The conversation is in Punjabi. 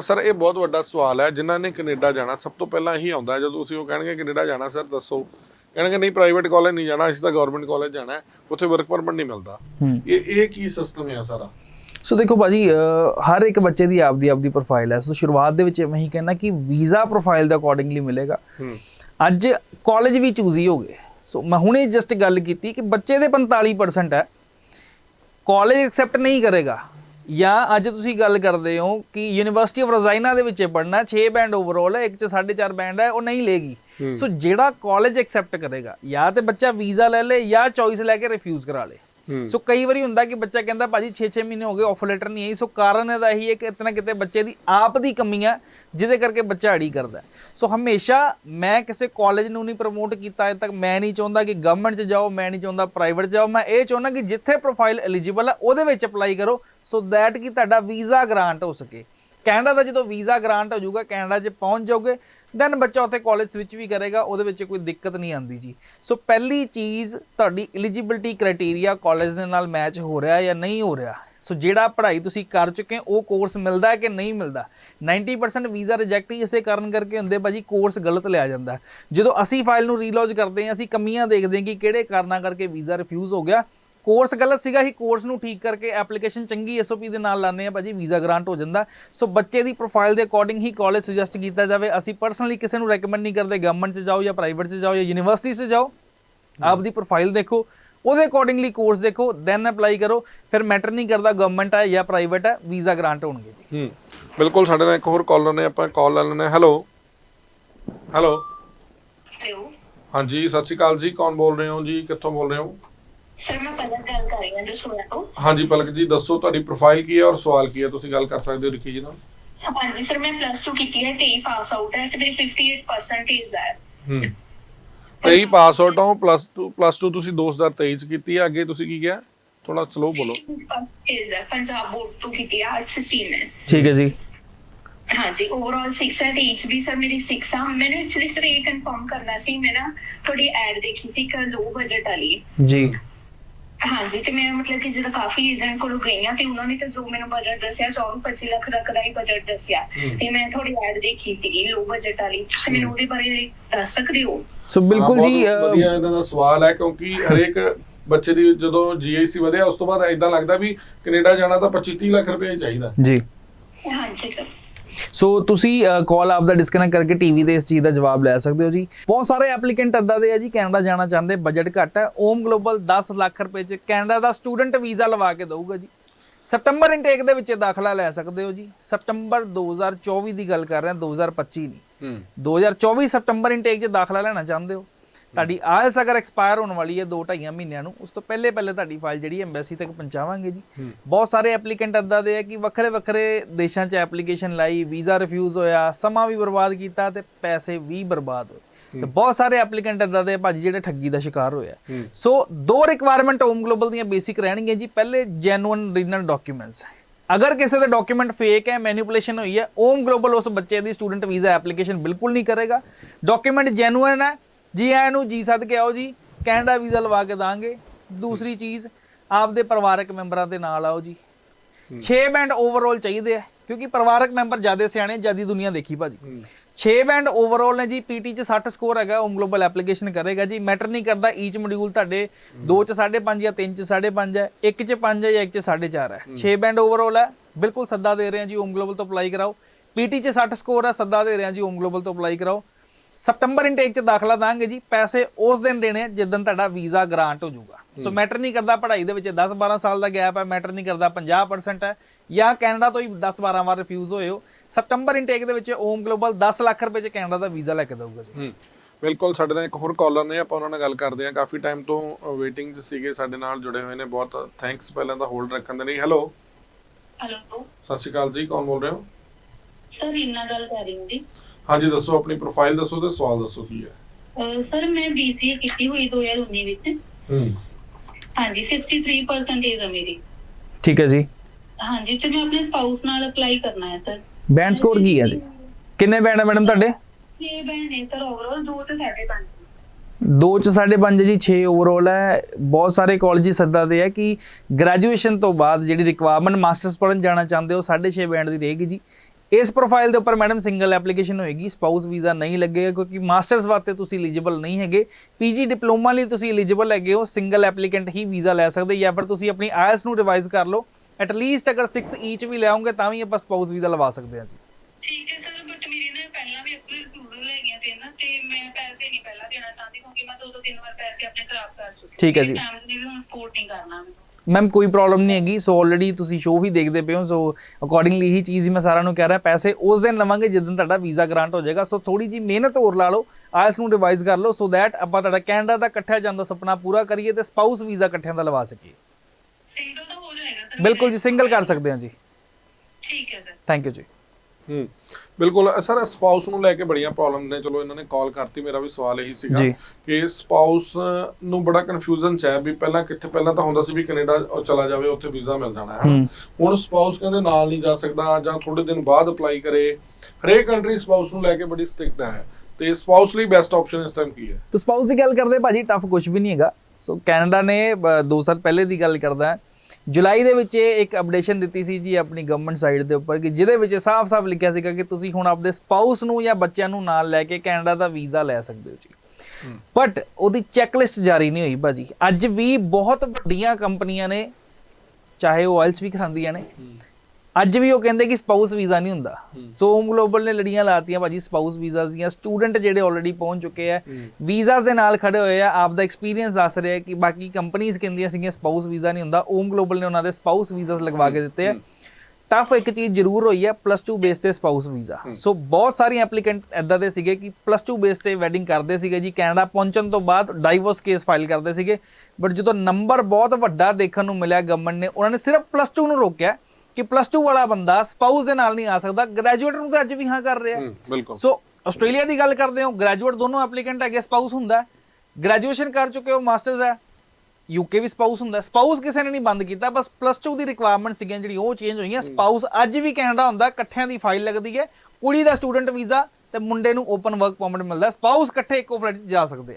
ਸਰ ਇਹ ਬਹੁਤ ਵੱਡਾ ਸਵਾਲ ਹੈ ਜਿਨ੍ਹਾਂ ਨੇ ਕੈਨੇਡਾ ਜਾਣਾ ਸਭ ਤੋਂ ਪਹਿਲਾਂ ਇਹੀ ਆਉਂਦਾ ਜਦੋਂ ਤੁਸੀਂ ਉਹ ਕਹਿਣਗੇ ਕੈਨੇਡਾ ਜਾਣਾ ਸਰ ਦੱਸੋ। ਕਹਿਣਗੇ ਨਹੀਂ ਪ੍ਰਾਈਵੇਟ ਕਾਲਜ ਨਹੀਂ ਜਾਣਾ ਅਸੀਂ ਤਾਂ ਗਵਰਨਮੈਂਟ ਕਾਲਜ ਜਾਣਾ ਉੱਥੇ ਵਰਕ ਪਰਮਿਟ ਨਹੀਂ ਮਿਲਦਾ। ਇਹ ਇਹ ਕੀ ਸਿਸਟਮ ਹੈ ਸਾਰਾ? ਸੋ ਦੇਖੋ ਭਾਜੀ ਹਰ ਇੱਕ ਬੱਚੇ ਦੀ ਆਪਦੀ ਆਪਦੀ ਪ੍ਰੋਫਾਈਲ ਹੈ। ਸੋ ਸ਼ੁਰੂਆਤ ਦੇ ਵਿੱਚ ਮੈਂ ਹੀ ਕਹਿਣਾ ਕਿ ਵੀਜ਼ਾ ਪ੍ਰੋਫਾਈਲ ਦੇ ਅਕੋਰਡਿੰਗਲੀ ਮਿਲੇਗਾ। ਅੱਜ ਕਾਲਜ ਵੀ ਚੂਜ਼ ਹੀ ਹੋ ਗਏ। ਸੋ ਮੈਂ ਹੁਣੇ ਜਸਟ ਗੱਲ ਕੀਤੀ ਕਿ ਬੱਚੇ ਦੇ 45% ਹੈ। ਕਾਲਜ ਐਕਸੈਪਟ ਨਹੀਂ ਕਰੇਗਾ। ਜਾਂ ਅੱਜ ਤੁਸੀਂ ਗੱਲ ਕਰਦੇ ਹੋ ਕਿ ਯੂਨੀਵਰਸਿਟੀ ਆਫ ਰਜ਼ਾਈਨਾ ਦੇ ਵਿੱਚ ਪੜਨਾ 6 ਬੈਂਡ ਓਵਰਆਲ ਹੈ ਇੱਕ ਚ 4.5 ਬੈਂਡ ਹੈ ਉਹ ਨਹੀਂ ਲੇਗੀ ਸੋ ਜਿਹੜਾ ਕਾਲਜ ਐਕਸੈਪਟ ਕਰੇਗਾ ਜਾਂ ਤੇ ਬੱਚਾ ਵੀਜ਼ਾ ਲੈ ਲੇ ਜਾਂ ਚੋਇਸ ਲੈ ਕੇ ਰਿਫਿਊਜ਼ ਕਰਾ ਲੇ। ਸੋ ਕਈ ਵਾਰੀ ਹੁੰਦਾ ਕਿ ਬੱਚਾ ਕਹਿੰਦਾ, ਭਾਜੀ 6-6 ਮਹੀਨੇ ਹੋ ਗਏ ਆਫਰ ਲੈਟਰ ਨਹੀਂ ਆਈ। ਸੋ ਕਾਰਨ ਇਹਦਾ ਇਹੀ ਹੈ ਕਿ ਇਤਨਾ ਕਿਤੇ ਬੱਚੇ ਦੀ ਆਪ ਦੀ ਕਮੀ ਹੈ ਜਿਹਦੇ ਕਰਕੇ ਬੱਚਾ ਅੜੀ ਕਰਦਾ ਸੋ ਹਮੇਸ਼ਾ ਮੈਂ ਕਿਸੇ ਕਾਲਜ ਨੂੰ ਨਹੀਂ ਪ੍ਰਮੋਟ ਕੀਤਾ, ਅਜੇ ਤੱਕ ਮੈਂ ਨਹੀਂ ਚਾਹੁੰਦਾ ਕਿ ਗਵਰਨਮੈਂਟ 'ਚ ਜਾਓ, ਮੈਂ ਨਹੀਂ ਚਾਹੁੰਦਾ ਪ੍ਰਾਈਵੇਟ ਜਾਓ। ਮੈਂ ਇਹ ਚਾਹੁੰਦਾ ਕਿ ਜਿੱਥੇ ਪ੍ਰੋਫਾਈਲ ਐਲੀਜੀਬਲ ਹੈ ਉਹਦੇ ਵਿੱਚ ਅਪਲਾਈ ਕਰੋ ਸੋ ਦੈਟ ਕਿ ਤੁਹਾਡਾ ਵੀਜ਼ਾ ਗ੍ਰਾਂਟ ਹੋ ਸਕੇ। ਕੈਨੇਡਾ ਦਾ ਜਦੋਂ ਵੀਜ਼ਾ ਗ੍ਰਾਂਟ ਹੋ ਜਾਊਗਾ, ਕੈਨੇਡਾ 'ਚ ਪਹੁੰਚ ਜਾਓਗੇ ਦੈਨ ਬੱਚਾ ਉੱਥੇ ਕਾਲਜ ਵਿੱਚ ਵੀ ਕਰੇਗਾ ਉਹਦੇ ਵਿੱਚ ਕੋਈ ਦਿੱਕਤ ਨਹੀਂ ਆਉਂਦੀ ਜੀ। ਸੋ ਪਹਿਲੀ ਚੀਜ਼ ਤੁਹਾਡੀ ਐਲੀਜੀਬਿਲਟੀ ਕ੍ਰਾਈਟੇਰੀਆ ਕਾਲਜ ਦੇ ਨਾਲ ਮੈਚ ਹੋ ਰਿਹਾ ਜਾਂ ਨਹੀਂ ਹੋ ਰਿਹਾ। ਸੋ ਜਿਹੜਾ ਪੜ੍ਹਾਈ ਤੁਸੀਂ ਕਰ ਚੁੱਕੇ ਹੋ, ਉਹ ਕੋਰਸ ਮਿਲਦਾ ਹੈ ਕਿ ਨਹੀਂ ਮਿਲਦਾ? 90% ਵੀਜ਼ਾ ਰਿਜੈਕਟ ਹੀ ਇਸੇ ਕਾਰਨ ਕਰਕੇ ਹੁੰਦੇ ਭਾਜੀ ਕੋਰਸ ਗਲਤ ਲਿਆ ਜਾਂਦਾ। ਜਦੋਂ ਅਸੀਂ ਫਾਈਲ ਨੂੰ ਰੀਲੌਜ ਕਰਦੇ ਹਾਂ ਅਸੀਂ ਕਮੀਆਂ ਦੇਖਦੇ ਹਾਂ ਕਿ ਕਿਹੜੇ ਕਾਰਨਾਂ ਕਰਕੇ ਵੀਜ਼ਾ ਰਿਫਿਊਜ਼ ਹੋ ਗਿਆ। ਕੋਰਸ ਗਲਤ ਸੀਗਾ ਹੀ ਕੋਰਸ ਨੂੰ ਠੀਕ ਕਰਕੇ ਐਪਲੀਕੇਸ਼ਨ ਚੰਗੀ ਐਸਓਪੀ ਦੇ ਨਾਲ ਲਾਣੇ ਆ ਭਾਜੀ ਵੀਜ਼ਾ ਗ੍ਰਾਂਟ ਹੋ ਜਾਂਦਾ। ਸੋ ਬੱਚੇ ਦੀ ਪ੍ਰੋਫਾਈਲ ਦੇ ਅਕੋਰਡਿੰਗ ਹੀ ਕਾਲਜ ਸੁਜੈਸਟ ਕੀਤਾ ਜਾਵੇ। ਅਸੀਂ ਪਰਸਨਲੀ ਕਿਸੇ ਨੂੰ ਰეკਮੈਂਡ ਨਹੀਂ ਕਰਦੇ ਗਵਰਨਮੈਂਟ 'ਚ ਜਾਓ ਜਾਂ ਪ੍ਰਾਈਵੇਟ 'ਚ ਜਾਓ ਜਾਂ ਯੂਨੀਵਰਸਿਟੀ 'ਚ ਜਾਓ। ਆਪਦੀ ਪ੍ਰੋਫਾਈਲ ਦੇਖੋ ਉਹਦੇ ਅਕੋਰਡਿੰਗਲੀ ਕੋਰਸ ਦੇਖੋ ਦੈਨ ਅਪਲਾਈ ਕਰੋ। ਫਿਰ ਮੈਟਰ ਨਹੀਂ ਕਰਦਾ ਗਵਰਨਮੈਂਟ ਹੈ ਜਾਂ ਪ੍ਰਾਈਵੇਟ ਹੈ ਵੀਜ਼ਾ ਗ੍ਰਾਂਟ ਹੋਣਗੇ ਜੀ। ਹੂੰ ਬਿਲਕੁਲ ਸਾਡੇ ਨਾਲ ਇੱਕ ਹੋਰ ਕਾਲਰ ਨੇ ਆਪਾਂ ਕਾਲ ਲੈ ਲੈਣੇ ਹੈਲੋ ਹੈਲੋ ਹੈਲੋ ਹਾਂਜੀ ਸਤਿ ਸ਼੍ਰੀ ਅਕਾਲ ਜੀ। ਕੌਣ ਬੋਲ ਰਹੇ ਹੋ ਜੀ? ਕਿੱਥੋਂ ਬੋਲ ਰਹੇ ਹੋ? ਸਰ ਮੈਂ ਪਲਕ ਗੱਲ ਕਰ ਰਹੀ ਹਾਂ ਦਸੂਆ ਤੋਂ ਹਾਂਜੀ ਪਲਕ ਜੀ ਦੱਸੋ ਤੁਹਾਡੀ ਪ੍ਰੋਫਾਈਲ ਕੀ ਹੈ ਔਰ ਸਵਾਲ ਕੀ ਹੈ? ਤੁਸੀਂ ਗੱਲ ਕਰ ਸਕਦੇ ਹੋ ਰਿਖੀ ਜੀ ਨਾਲ। ਹਾਂਜੀ ਸਰ ਮੈਂ ਪਲੱਸ 2 ਕੀਤੀ ਹੈ 23 ਪਾਸ ਆਊਟ ਹੈ ਤੇ ਮੇਰੀ 58% ਹੈ। ਹੂੰ। 23 ਪਾਸ ਆਊਟ ਹੋ ਪਲੱਸ 2 ਪਲੱਸ 2 ਤੁਸੀਂ 2023 ਚ ਕੀਤੀ ਹੈ ਅੱਗੇ ਤੁਸੀਂ ਕੀ ਕਿਹਾ? ਥੋੜਾ ਸਲੋ ਬੋਲੋ। ਪਰਸੈਂਟੇਜ ਹੈ ਪੰਜਾਬ ਬੋਰਡ ਤੋਂ ਕੀਤੀ ਹੈ 816 ਹੈ। ਠੀਕ ਹੈ ਜੀ। ਹਾਂਜੀ ਓਵਰਆਲ 6 ਹੈ ਤੇ ਏਜ ਵੀ ਸਰ ਮੇਰੀ 6 ਆ। ਮੈਨੂੰ ਐਕਚੁਅਲੀ ਸਰ ਇਹ ਕਨਫਰਮ ਕਰਨਾ ਸੀ ਮੈਂ ਨਾ ਤੁਹਾਡੀ ਐਡ ਦੇਖੀ ਸੀ ਕਿ ਲੋ ਬਜਟ ਵਾਲੀ। ਜੀ। ਹਾਂਜੀ ਤੇ ਮੈਂ ਮਤਲਬ ਕਿ ਜਦੋਂ ਕਾਫੀ ਏਜੰਟ ਕੋਲ ਗਈ ਆ ਤੇ ਉਹਨਾਂ ਨੇ ਤਾਂ ਜੋ ਮੈਨੂੰ ਬਜਟ ਦੱਸਿਆ 24 25 ਲੱਖ ਤੱਕ ਦਾ ਹੀ ਬਜਟ ਦੱਸਿਆ। ਤੇ ਮੈਂ ਥੋੜੀ ਐਡ ਦੇਖੀ ਸੀ ਲੋ ਬਜਟ ਵਾਲੀ। ਤੁਸੀਂ ਮੈਨੂੰ ਉਹਦੇ ਬਾਰੇ ਦੱਸ ਸਕਦੇ ਹੋ? ਸੋ ਬਿਲਕੁਲ ਜੀ ਵਧੀਆ ਇਹਨਾਂ ਦਾ ਸਵਾਲ ਹੈ ਕਿਉਂਕਿ ਹਰੇਕ ਬੱਚੇ ਦੀ ਜਦੋਂ ਜੀਆਈਸੀ ਵਧਿਆ ਉਸ ਤੋਂ ਬਾਅਦ ਇਦਾਂ ਲੱਗਦਾ ਵੀ ਕੈਨੇਡਾ ਜਾਣਾ ਤਾਂ 25 30 ਲੱਖ ਰੁਪਏ ਚਾਹੀਦਾ। ਜੀ। ਹਾਂਜੀ ਸਰ ਸੋ ਤੁਸੀਂ ਕਾਲ ਆਪ ਦਾ ਡਿਸਕਨੈਕਟ ਕਰਕੇ ਟੀਵੀ ਤੇ ਇਸ ਚੀਜ਼ ਦਾ ਜਵਾਬ ਲੈ ਸਕਦੇ ਹੋ ਜੀ। ਬਹੁਤ ਸਾਰੇ ਐਪਲੀਕੈਂਟ ਅੱਦਾ ਦੇ ਆ ਜੀ ਕੈਨੇਡਾ ਜਾਣਾ ਚਾਹੁੰਦੇ ਬਜਟ ਘੱਟ ਹੈ। ਓਮ ਗਲੋਬਲ 10 ਲੱਖ ਰੁਪਏ ਚ ਕੈਨੇਡਾ ਦਾ ਸਟੂਡੈਂਟ ਵੀਜ਼ਾ ਲਵਾ ਕੇ ਦਊਗਾ ਜੀ। ਸਤੰਬਰ ਇਨਟੇਕ ਦੇ ਵਿੱਚ ਦਾਖਲਾ ਲੈ ਸਕਦੇ ਹੋ ਜੀ। ਸਤੰਬਰ 2024 ਦੀ ਗੱਲ ਕਰ ਰਹੇ ਹਾਂ 2025 ਨਹੀਂ ਹੂੰ। 2024 ਸਤੰਬਰ ਇਨਟੇਕ 'ਚ ਦਾਖਲਾ ਲੈਣਾ ਚਾਹੁੰਦੇ ਹੋ। ਤੁਹਾਡੀ ਆਇਲਸ ਅਗਰ ਐਕਸਪਾਇਰ ਹੋਣ ਵਾਲੀ ਹੈ 2.5 ਮਹੀਨਿਆਂ ਨੂੰ ਉਸ ਤੋਂ ਪਹਿਲੇ ਪਹਿਲੇ ਤੁਹਾਡੀ ਫਾਈਲ ਜਿਹੜੀ ਐਮਬੈਸੀ ਤੱਕ ਪਹੁੰਚਾਵਾਂਗੇ ਜੀ। ਬਹੁਤ ਸਾਰੇ ਐਪਲੀਕੈਂਟ ਅੱਦਾ ਦੇ ਆ ਕਿ ਵੱਖਰੇ ਵੱਖਰੇ ਦੇਸ਼ਾਂ 'ਚ ਐਪਲੀਕੇਸ਼ਨ ਲਾਈ ਵੀਜ਼ਾ ਰਿਫਿਊਜ਼ ਹੋਇਆ ਸਮਾਂ ਵੀ ਬਰਬਾਦ ਕੀਤਾ ਤੇ ਪੈਸੇ ਵੀ ਬਰਬਾਦ ਹੋਏ। ਤੇ ਬਹੁਤ ਸਾਰੇ ਐਪਲੀਕੈਂਟ ਅੱਦਾ ਦੇ ਭਾਜੀ ਜਿਹੜੇ ਠੱਗੀ ਦਾ ਸ਼ਿਕਾਰ ਹੋਇਆ ਸੋ ਦੋ ਰਿਕੁਆਇਰਮੈਂਟ ਹੋਮ ਗਲੋਬਲ ਦੀਆਂ ਬੇਸਿਕ ਰਹਿਣਗੀਆਂ ਜੀ। ਪਹਿਲੇ ਜੈਨੂਇਨ ਰੀਜਨਲ ਡਾਕੂਮੈਂਟਸ ਅਗਰ ਕਿਸੇ ਦਾ ਡਾਕੂਮੈਂਟ ਫੇਕ ਹੈ ਮੈਨੀਪੂਲੇਸ਼ਨ ਹੋਈ ਹੈ ਓਮ ਗਲੋਬਲ ਉਸ ਬੱਚੇ ਦੀ ਸਟੂਡੈਂਟ ਵੀਜ਼ਾ ਐਪਲੀਕੇਸ਼ਨ ਬਿਲਕੁਲ ਨਹੀਂ ਕਰੇਗਾ। ਡਾਕੂਮੈਂਟ ਜੈਨੂਇਨ ਹੈ ਜੀ ਆਇਆਂ ਨੂੰ ਜੀ ਸੱਦ ਕੇ ਆਓ ਜੀ ਕੈਨੇਡਾ ਵੀਜ਼ਾ ਲਵਾ ਕੇ ਦਾਂਗੇ। ਦੂਸਰੀ ਚੀਜ਼ ਆਪਦੇ ਪਰਿਵਾਰਕ ਮੈਂਬਰਾਂ ਦੇ ਨਾਲ ਆਓ ਜੀ। 6 ਬੈਂਡ ਓਵਰਆਲ ਚਾਹੀਦੇ ਆ ਕਿਉਂਕਿ ਪਰਿਵਾਰਕ ਮੈਂਬਰ ਜ਼ਿਆਦਾ ਸਿਆਣੇ ਜਿਆਦੀ ਦੁਨੀਆ ਦੇਖੀ ਭਾਜੀ। 6 ਬੈਂਡ ਓਵਰਆਲ ਨੇ ਜੀ ਪੀਟੀ ਚ 60 ਸਕੋਰ ਹੈਗਾ ਓਮ ਗਲੋਬਲ ਐਪਲੀਕੇਸ਼ਨ ਕਰੇਗਾ ਜੀ। ਮੈਟਰ ਨਹੀਂ ਕਰਦਾ ਈਚ ਮੋਡਿਊਲ ਤੁਹਾਡੇ 2 ਚ 5.5 ਜਾਂ 3 ਚ 5.5 ਹੈ 1 ਚ 5 ਹੈ ਜਾਂ 1 ਚ 4.5 ਹੈ। 6 ਬੈਂਡ ਓਵਰਆਲ ਹੈ ਬਿਲਕੁਲ ਸੱਦਾ ਦੇ ਰਹੇ ਹਾਂ ਜੀ ਓਮ ਗਲੋਬਲ ਤੋਂ ਅਪਲਾਈ ਕਰਾਓ। ਪੀਟੀ ਚ 60 ਸਕੋਰ ਹੈ ਸੱਦਾ ਦੇ ਰਹੇ ਹਾਂ ਜੀ ਓਮ ਗਲੋਬਲ ਤੋਂ ਅਪਲਾਈ ਕਰਾਓ। ਸਤੰਬਰ ਇਨਟੇਕ ਚ ਦਾਖਲਾ ਦਾਂਗੇ ਜੀ ਪੈਸੇ ਉਸ ਦਿਨ ਦੇਣੇ ਆ ਜਿਸ ਦਿਨ ਤੁਹਾਡਾ ਵੀਜ਼ਾ ਗ੍ਰਾਂਟ ਹੋ ਜਾਊਗਾ। ਸੋ ਮੈਟਰ ਨਹੀਂ ਕਰਦਾ ਪੜ੍ਹਾਈ ਦੇ ਵਿੱਚ 10 12 ਸਾਲ ਦਾ ਗੈਪ ਹੈ ਮੈਟਰ ਨਹੀਂ ਕਰਦਾ 50% ਹੈ ਜਾਂ ਕੈਨੇਡਾ ਤੋਂ ਹੀ 10 12 ਵਾਰ ਰਿਫਿਊਜ਼ ਹੋਏ ਹੋ ਸਤੰਬਰ ਇਨਟੇਕ ਦੇ ਵਿੱਚ ਓਮ ਗਲੋਬਲ 10 ਲੱਖ ਰੁਪਏ ਚ ਕੈਨੇਡਾ ਦਾ ਵੀਜ਼ਾ ਲੈ ਕੇ ਦਊਗਾ ਜੀ। ਬਿਲਕੁਲ ਸਾਡੇ ਨਾਲ ਇੱਕ ਹੋਰ ਕਾਲਰ ਨੇ ਆਪਾਂ ਉਹਨਾਂ ਨਾਲ ਗੱਲ ਕਰਦੇ ਹਾਂ। ਕਾਫੀ ਟਾਈਮ ਤੋਂ ਵੇਟਿੰਗ 'ਚ ਸੀਗੇ ਸਾਡੇ ਨਾਲ ਜੁੜੇ ਹੋਏ ਨੇ ਬਹੁਤ ਥੈਂਕਸ ਪਹਿਲਾਂ ਤਾਂ ਹੋਲਡ ਰੱਖਣ ਦੇ ਲਈ। ਹੈਲੋ ਹੈਲੋ ਸਤਿ ਸ਼੍ਰੀ ਅਕਾਲ ਜੀ ਕੌਣ ਬੋਲ ਰਹੇ ਹੋ? ਸਰ ਇੰਨਾ ਗੱਲ ਕਰ ਰਹੀ ਹਾਂ ਜੀ। ਹਾਂਜੀ ਦੱਸੋ ਆਪਣੀ ਪ੍ਰੋਫਾਈਲ ਦੱਸੋ ਤੇ ਸਵਾਲ ਦੱਸੋ ਕੀ ਹੈ। ਸਰ ਮੈਂ BCA ਕੀਤੀ ਹੋਈ 2019 ਵਿੱਚ। ਹੂੰ। ਹਾਂਜੀ 63% ਹੈ ਮੇਰੀ। ਠੀਕ ਹੈ ਜੀ। ਹਾਂਜੀ ਤੇ ਮੈਂ ਆਪਣੇ ਸਪਾਊਸ ਨਾਲ ਅਪਲਾਈ ਕਰਨਾ ਹੈ ਸਰ। ਬੈਂਡ ਸਕੋਰ ਕੀ ਹੈ? ਜੀ ਕਿੰਨੇ ਬੈਂਡ ਹੈ ਮੈਡਮ ਤੁਹਾਡੇ? 6 ਬੈਂਡ ਨੇ ਸਰ ਓਵਰਆਲ 2 ਤੇ 5.5 2 ਚ 5.5 ਜੀ 6 ਓਵਰਆਲ ਹੈ। ਬਹੁਤ ਸਾਰੇ ਕਾਲਜ ਸੱਦਾ ਦੇ ਆ ਕਿ ਗ੍ਰੈਜੂਏਸ਼ਨ ਤੋਂ ਬਾਅਦ ਜਿਹੜੀ ਰਿਕੁਆਇਰਮੈਂਟ ਮਾਸਟਰਸ ਪੜਨ ਜਾਣਾ ਚਾਹੁੰਦੇ ਹੋ 6.5 ਬੈਂਡ ਦੀ ਰਹੇਗੀ ਜੀ। ਇਸ ਪ੍ਰੋਫਾਈਲ ਦੇ ਉੱਪਰ ਮੈਡਮ ਸਿੰਗਲ ਐਪਲੀਕੇਸ਼ਨ ਹੋਏਗੀ ਸਪਾਊਸ ਵੀਜ਼ਾ ਨਹੀਂ ਲੱਗੇਗਾ ਕਿਉਂਕਿ ਮਾਸਟਰਸ ਵਾਸਤੇ ਤੁਸੀਂ ਐਲੀਜੀਬਲ ਨਹੀਂ ਹੈਗੇ। ਪੀਜੀ ਡਿਪਲੋਮਾ ਲਈ ਤੁਸੀਂ ਐਲੀਜੀਬਲ ਹੈਗੇ ਹੋ ਸਿੰਗਲ ਐਪਲੀਕੈਂਟ ਹੀ ਵੀਜ਼ਾ ਲੈ ਸਕਦੇ ਜਾਂ ਫਿਰ ਤੁਸੀਂ ਆਪਣੀ ਆਇਲਸ ਨੂੰ ਰਿਵਾਈਜ਼ ਕਰ ਲਓ। ਐਟ ਲੀਸਟ ਅਗਰ 6 ਈਚ ਵੀ ਲਿਆਉਂਗੇ ਤਾਂ ਵੀ ਆਪਾਂ ਸਪਾਊਸ ਵੀਜ਼ਾ ਲਵਾ ਸਕਦੇ ਹਾਂ ਜੀ। ਠੀਕ ਹੈ ਸਰ ਬਟ ਮੇਰੀ ਨਾ ਪਹਿਲਾਂ ਵੀ ਐਕਚੁਅਲੀ ਰਿਫਿਊਜ਼ਲ ਹੈਗੀਆਂ ਤੇ ਨਾ ਤੇ ਮੈਂ ਪੈਸੇ ਨਹੀਂ ਪਹਿਲਾਂ ਦੇਣਾ ਚਾਹੁੰਦੀ ਕਿਉਂਕਿ ਮੈਂ ਦੋ ਦੋ ਤਿੰਨ ਵਾਰ ਪੈਸੇ ਆਪਣੇ ਖਰਾਬ ਕਰ ਚੁੱਕੀ ਠੀਕ ਹੈ ਜੀ। ਫੈਮਿਲੀ ਨੇ ਸਪੋਰਟ ਨਹੀਂ ਕਰਨਾ। ਮੈਮ ਕੋਈ ਪ੍ਰੋਬਲਮ ਨਹੀਂ ਹੈਗੀ ਸੋ ਆਲਰੇਡੀ ਤੁਸੀਂ ਸ਼ੋਅ ਵੀ ਦੇਖਦੇ ਪਏ ਹੋ ਸੋ ਅਕੋਰਡਿੰਗਲੀ ਹੀ ਚੀਜ਼ ਮੈਂ ਸਾਰਿਆਂ ਨੂੰ ਕਹਿ ਰਿਹਾ ਪੈਸੇ ਉਸ ਦਿਨ ਲਵਾਂਗੇ ਜਿਸ ਦਿਨ ਤੁਹਾਡਾ ਵੀਜ਼ਾ ਗ੍ਰਾਂਟ ਹੋ ਜਾਏਗਾ ਸੋ ਥੋੜੀ ਜੀ ਮਿਹਨਤ ਹੋਰ ਲਾ ਲਓ ਆਇਲਸ ਨੂੰ ਰਿਵਾਈਜ਼ ਕਰ ਲਓ ਸੋ ਦੈਟ ਆਪਾਂ ਤੁਹਾਡਾ ਕੈਨੇਡਾ ਦਾ ਇਕੱਠਾ ਜਾਂਦਾ ਸੁਪਨਾ ਪੂਰਾ ਕਰੀਏ ਤੇ ਸਪਾਊਸ ਵੀਜ਼ਾ ਇਕੱਠਿਆਂ ਦਾ ਲਵਾ ਸਕੀਏ। ਸਿੰਗਲ ਤਾਂ ਹੋ ਜਾਏਗਾ ਸਰ ਬਿਲਕੁਲ ਜੀ ਸਿੰਗਲ ਕਰ ਸਕਦੇ ਹਾਂ ਜੀ। ਠੀਕ ਹੈ ਸਰ ਥੈਂਕ ਯੂ ਜੀ। ਹੂੰ। ਬਿਲਕੁਲ ਸਰ ਸਪਾਊਸ ਨੂੰ ਲੈ ਕੇ ਬੜੀਆਂ ਪ੍ਰੋਬਲਮ ਨੇ। ਚਲੋ ਇਹਨਾਂ ਨੇ ਕਾਲ ਕਰਤੀ ਮੇਰਾ ਵੀ ਸਵਾਲ ਇਹੀ ਸੀਗਾ। ਕਿ ਸਪਾਊਸ ਨੂੰ ਬੜਾ ਕਨਫਿਊਜ਼ਨ ਚ ਹੈ ਵੀ ਪਹਿਲਾਂ ਕਿੱਥੇ ਪਹਿਲਾਂ ਤਾਂ ਹੁੰਦਾ ਸੀ ਵੀ ਕੈਨੇਡਾ ਚਲਾ ਜਾਵੇ ਉੱਥੇ ਵੀਜ਼ਾ ਮਿਲ ਜਾਣਾ ਹੂੰ। ਹੁਣ ਸਪਾਊਸ ਕਹਿੰਦੇ ਨਾਲ ਨਹੀਂ ਜਾ ਸਕਦਾ ਜਾਂ ਥੋੜੇ ਦਿਨ ਬਾਅਦ ਅਪਲਾਈ ਕਰੇ। ਹਰੇਕ ਕੰਟਰੀ ਸਪਾਊਸ ਨੂੰ ਲੈ ਕੇ ਬੜੀ ਸਟ੍ਰਿਕਟ ਹੈ। ਤੇ ਸਪਾਊਸ ਲਈ ਬੈਸਟ ਆਪਸ਼ਨ ਇਸ ਟਾਈਮ ਕੀ ਹੈ? ਤਾਂ ਸਪਾਊਸ ਦੀ ਗੱਲ ਕਰਦੇ ਭਾਜੀ ਟਫ ਕੁਝ ਵੀ ਨਹੀਂ ਹੈਗਾ। ਸੋ ਕੈਨੇਡਾ ਨੇ 2 ਸਾਲ ਪਹਿਲੇ ਦੀ ਗੱਲ ਕਰਦਾ। ਹੈ ਜੁਲਾਈ ਦੇ ਵਿੱਚ ਇਹ ਇੱਕ ਅਪਡੇਸ਼ਨ ਦਿੱਤੀ ਸੀ ਜੀ ਆਪਣੀ ਗਵਰਨਮੈਂਟ ਸਾਈਟ ਦੇ ਉੱਪਰ ਕਿ ਜਿਹਦੇ ਵਿੱਚ ਸਾਫ਼-ਸਾਫ਼ ਲਿਖਿਆ ਸੀਗਾ ਕਿ ਤੁਸੀਂ ਹੁਣ ਆਪਦੇ ਸਪਾਊਸ ਨੂੰ ਜਾਂ ਬੱਚਿਆਂ ਨੂੰ ਨਾਲ ਲੈ ਕੇ ਕੈਨੇਡਾ ਦਾ ਵੀਜ਼ਾ ਲੈ ਸਕਦੇ ਹੋ ਜੀ। ਬਟ ਉਹਦੀ ਚੈੱਕਲਿਸਟ ਜਾਰੀ ਨਹੀਂ ਹੋਈ ਭਾਜੀ। ਅੱਜ ਵੀ ਬਹੁਤ ਵੱਡੀਆਂ ਕੰਪਨੀਆਂ ਨੇ ਚਾਹੇ ਉਹ ਆਇਲਸ ਵੀ ਕਰਾਉਂਦੀਆਂ ਨੇ ਅੱਜ ਵੀ ਉਹ ਕਹਿੰਦੇ ਕਿ ਸਪਾਊਸ ਵੀਜ਼ਾ ਨਹੀਂ ਹੁੰਦਾ। ਸੋ ਹੋਮ ਗਲੋਬਲ ਨੇ ਲੜੀਆਂ ਲਾਤੀਆਂ ਭਾਜੀ ਸਪਾਊਸ ਵੀਜ਼ਾਸ ਦੀਆਂ। ਸਟੂਡੈਂਟ ਜਿਹੜੇ ਆਲਰੇਡੀ ਪਹੁੰਚ ਚੁੱਕੇ ਆ ਵੀਜ਼ਾਸ ਦੇ ਨਾਲ ਖੜੇ ਹੋਏ ਆ। ਆਪ ਦਾ ਐਕਸਪੀਰੀਅੰਸ ਦੱਸ ਰਿਹਾ ਕਿ ਬਾਕੀ ਕੰਪਨੀਆਂ ਕਹਿੰਦੀਆਂ ਸੀਗੀਆਂ ਸਪਾਊਸ ਵੀਜ਼ਾ ਨਹੀਂ ਹੁੰਦਾ। ਹੋਮ ਗਲੋਬਲ ਨੇ ਉਹਨਾਂ ਦੇ ਸਪਾਊਸ ਵੀਜ਼ਾਸ ਲਗਵਾ ਕੇ ਦਿੱਤੇ ਆ। ਟਫ ਇੱਕ ਚੀਜ਼ ਜ਼ਰੂਰ ਹੋਈ ਹੈ ਪਲੱਸ 2 ਬੇਸ ਤੇ ਸਪਾਊਸ ਵੀਜ਼ਾ ਸੋ ਬਹੁਤ ਸਾਰੇ ਐਪਲੀਕੈਂਟ ਐਦਾਂ ਦੇ ਸੀਗੇ ਕਿ ਪਲੱਸ 2 ਬੇਸ ਤੇ ਵੈਡਿੰਗ ਕਰਦੇ ਸੀਗੇ ਜੀ। ਕੈਨੇਡਾ ਪਹੁੰਚਣ ਤੋਂ ਬਾਅਦ ਡਾਈਵੋਰਸ ਕੇਸ ਫਾਈਲ ਕਰਦੇ ਸੀਗੇ। ਬਟ ਜਦੋਂ ਨੰਬਰ ਬਹੁਤ ਵੱਡਾ ਦੇਖਣ ਨੂੰ ਮਿਲਿਆ ਗਵਰਨਮੈਂਟ ਨੇ ਉਹਨਾਂ ਨੇ ਸਿਰਫ ਪਲੱਸ 2 ਨੂੰ ਰੋਕਿਆ। ਕਿ ਪਲੱਸ 2 ਵਾਲਾ ਬੰਦਾ ਸਪਾਊਸ ਦੇ ਨਾਲ ਨਹੀਂ ਆ ਸਕਦਾ ਗ੍ਰੈਜੂਏਟ ਨੂੰ ਤਾਂ ਅੱਜ ਵੀ ਹਾਂ ਕਰ ਰਿਹਾ। ਬਿਲਕੁਲ। ਸੋ ਆਸਟ੍ਰੇਲੀਆ ਦੀ ਗੱਲ ਕਰਦੇ ਹਾਂ ਗ੍ਰੈਜੂਏਟ ਦੋਨੋਂ ਐਪਲੀਕੈਂਟ ਹੈਗੇ ਸਪਾਊਸ ਹੁੰਦਾ। ਗ੍ਰੈਜੂਏਸ਼ਨ ਕਰ ਚੁੱਕੇ ਹੋ ਮਾਸਟਰਸ ਹੈ। ਯੂਕੇ ਵੀ ਸਪਾਊਸ ਹੁੰਦਾ। ਸਪਾਊਸ ਕਿਸੇ ਨੇ ਨਹੀਂ ਬੰਦ ਕੀਤਾ ਬਸ ਪਲੱਸ 2 ਦੀ ਰਿਕੁਆਇਰਮੈਂਟ ਸੀਗੀਆਂ ਜਿਹੜੀ ਉਹ ਚੇਂਜ ਹੋਈਆਂ। ਸਪਾਊਸ ਅੱਜ ਵੀ ਕੈਨੇਡਾ ਹੁੰਦਾ ਇਕੱਠਿਆਂ ਦੀ ਫਾਈਲ ਲੱਗਦੀ ਹੈ। ਕੁੜੀ ਦਾ ਸਟੂਡੈਂਟ ਵੀਜ਼ਾ ਤੇ ਮੁੰਡੇ ਨੂੰ ਓਪਨ ਵਰਕ ਪਰਮਿਟ ਮਿਲਦਾ। ਸਪਾਊਸ ਇਕੱਠੇ ਇੱਕੋ ਫਲਾਈਟ ਜਾ ਸਕਦੇ